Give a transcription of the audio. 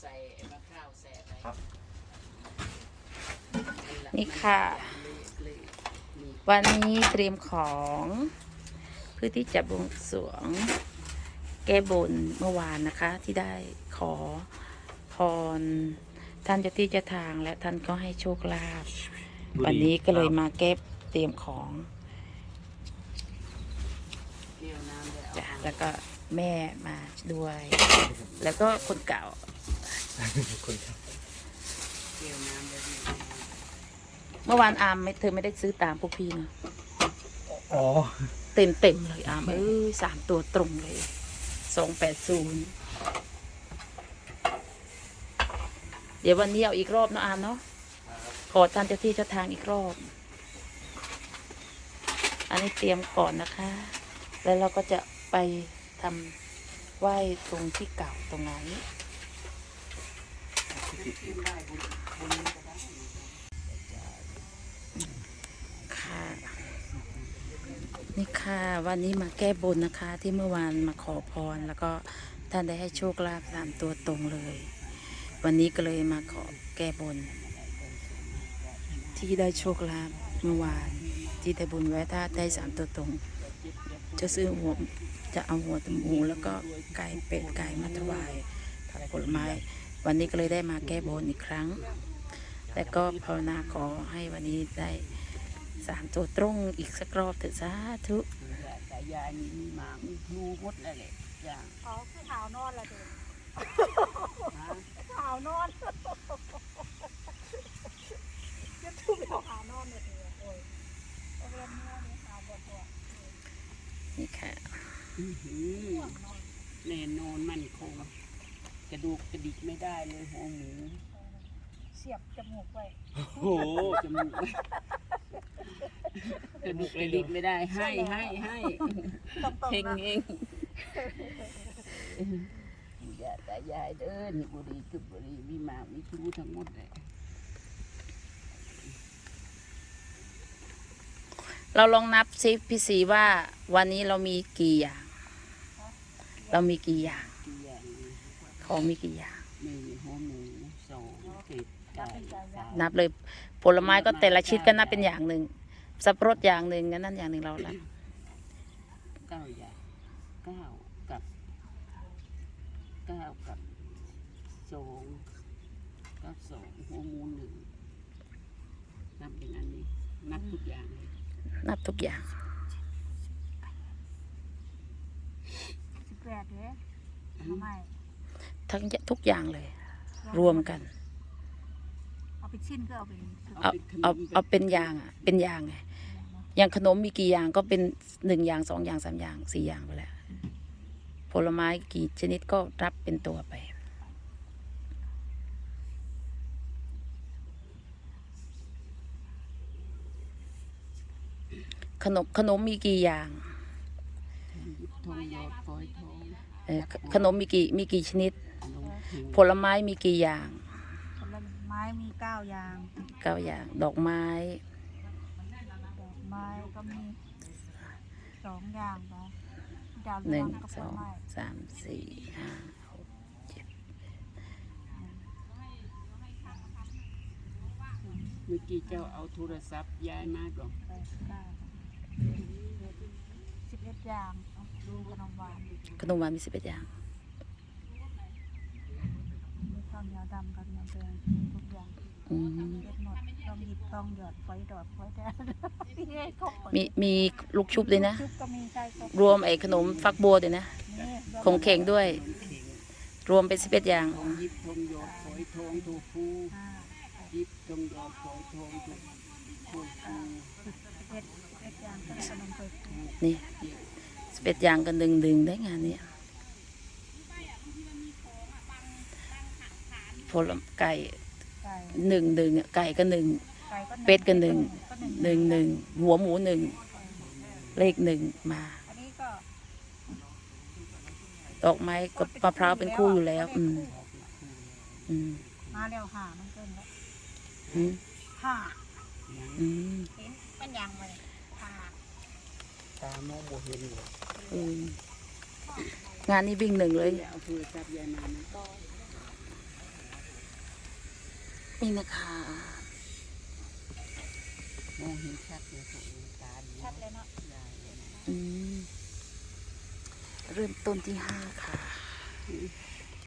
ใส่มะพร้าวใส่อะไรครับ นี่ค่ะเลยมีวันนี้เตรียมของเพื่อที่จะบวงสรวง แก้บนเมื่อวานนะคะ ที่ได้ขอพร ท่านเจ้าที่เจ้าทางและท่านก็ให้โชคลาภวันนี้ก็เลยมาแก้เตรียมของเกี่ยวน้ำเลยเอาจ้ะแล้วก็แม่มาด้วย แล้วก็คนเก่า คนครับเกี่ยวน้ำเลยดีเมื่อวานอามไม่เธอไม่ได้ซื้อตามพวกพี่นะอ๋อ เต็มเต็มๆเลยอามเอ้ยสามตัวตรงเลยสองแปดศูนย์เดี๋ยววันนี้เอาอีกรอบเนาะอามเนาะขอท่านเจ้าที่เจ้าทางอีกรอบ อันนี้เตรียมก่อนนะคะ แล้วเราก็จะไปทำไหว้ตรงที่เก่าตรงนั้น ขึ้นได้บนบนนี้ก็ได้ ค่ะนี่ค่ะวันนี้มาแก้บนนะคะที่เมื่อวานมาขอพรแล้วก็ท่านได้ให้โชคลาภสามตัวตรงเลย วันนี้ก็เลยมาขอแก้บน ที่ได้โชคลาภเมื่อวานที่ได้บุญไว้ถ้าได้สามตัวตรง จะซื้อหัวจะเอาหัวตมูแล้วก็ไก่เป็ดไก่มาถวายผักผลไม้ วันนี้ก็เลยได้มาแก้บนอีกครั้ง และก็ภาวนาขอให้วันนี้ได้สามตัวตรงอีกสักรอบเถอะสาธุแต่ยายนี่มีหมามีพลูหมดแล้วแหละอย่างอ๋อคือขาวนอนละเด็กฮะขาวนอนจะทุบเอาขาวนอนเลยเด็กโอ้ยเอาเรียนเมื่อนี้ขาบวตัวนี่ค่ะอื้อหือแน่นอนมั่นคง กระดูกกระดิกไม่ได้เลยหัวหมูเสียบจมูกไว้โอ้โหจมูกกระดูกกระดิกไม่ได้ ให้ให้ให้ตรงเพ่งๆนะเองอย่าแต่ยายเด้อนี่บุรีคือบุรีมีหมากมีพลูทั้งหมดเลยเราลองนับซิพี่สีว่าวันนี้เรามีกี่อย่าง เรามีกี่อย่างกี่อย่าง ของมีกี่อย่างมีหัวหมูสองเป็ดไก่สามนับเลยผลไม้ก็แต่ละชิ้นก็นับเป็นอย่างหนึ่งสับปะรดอย่างหนึ่งงั้นนั่นอย่างหนึ่งเราละเก้าอย่างเก้ากับเก้ากับสองเก้าสองหัวหมูหนึ่งนับเป็นอันนี้นับทุกอย่างเลยนับทุกอย่างสิบแปดเด้ทำไม ทั้งทุกอย่างเลย รวมกัน เอาไปชิ้นก็เอาไปเอาเอาเอาเป็นอย่างอะเป็นอย่างไงอย่างขนมมีกี่อย่างก็เป็นหนึ่งอย่างสองอย่างสามอย่างสี่อย่างไปแล้วผลไม้กี่ชนิดก็รับเป็นตัวไป ขนมขนมมีกี่อย่างยิบทองหยอดฝอยทองเอ่อขขนมมีกี่มีกี่ชนิดขนมเข็ง ผลไม้มีกี่อย่าง ผลไม้มีเก้าอย่างเก้าอย่าง ดอกไม้ ดอกไม้ก็มีสองอย่างไปดาวหเรืนึ่องงกับผสลองไม้สามสี่ห้าหกเจ็ดเมื่อกี้เจ้าเอาโทรศัพท์ยายมาก่อนแปดเก้าสิบเอ็ดอย่างดูขนมหวานขนมหวานมีสิบเอ็ดอย่างมีข้าวเหนียวดำข้าวเหนียวแดงทุกอย่างอืมเด็ดหมดต้องหยิบต้องหยอดไฟดอดไฟแดงพี่เอ้ยครบหดมีมีลูกชุบด้วยนะ ชุบก็มีใช่ครบรวมไอ้ขนมฟักบัวด้วยนะ นี่คงเข่งด้วยขนมเข็งรวมเป็นสิบเอ็ดอย่าง ทองยิบทองหยอดฝอยทองถูกฟูห้ายิบทองหยอดฝอยทองถูกฟูฟูเอ็ดเอ็ดอย่างก็ขนมเปิดฟูนี่สิบเอ็ดอย่างกันดึงดึงได้งานนี้ ผลไก่ไก่หนึ่งหนึ่งอะไก่ก็หนึ่งไก่ก็เป็ดก็หนึ่งก็หนึ่งหนึ่งหัวหมูหนึ่งเลขหนึ่งมาอันนี้ก็ดอกไม้กับมะพร้าวเป็นคู่อยู่แล้ว อืมอืมมาแล้วห่ามันเกินแล้วอืมห่าอืมเห็นมันยังเลยห่าตามองโบเห็นเลยอืมงานนี้วิ่งหนึ่งเลยเอาโทรศัพท์ยายมานะ นี่นะคะมองเห็นชัดเลยพวกนี้ตาดีชัดเลยเนาะยายเลยนะอืมเริ่มต้นที่ห้าค่ะอืม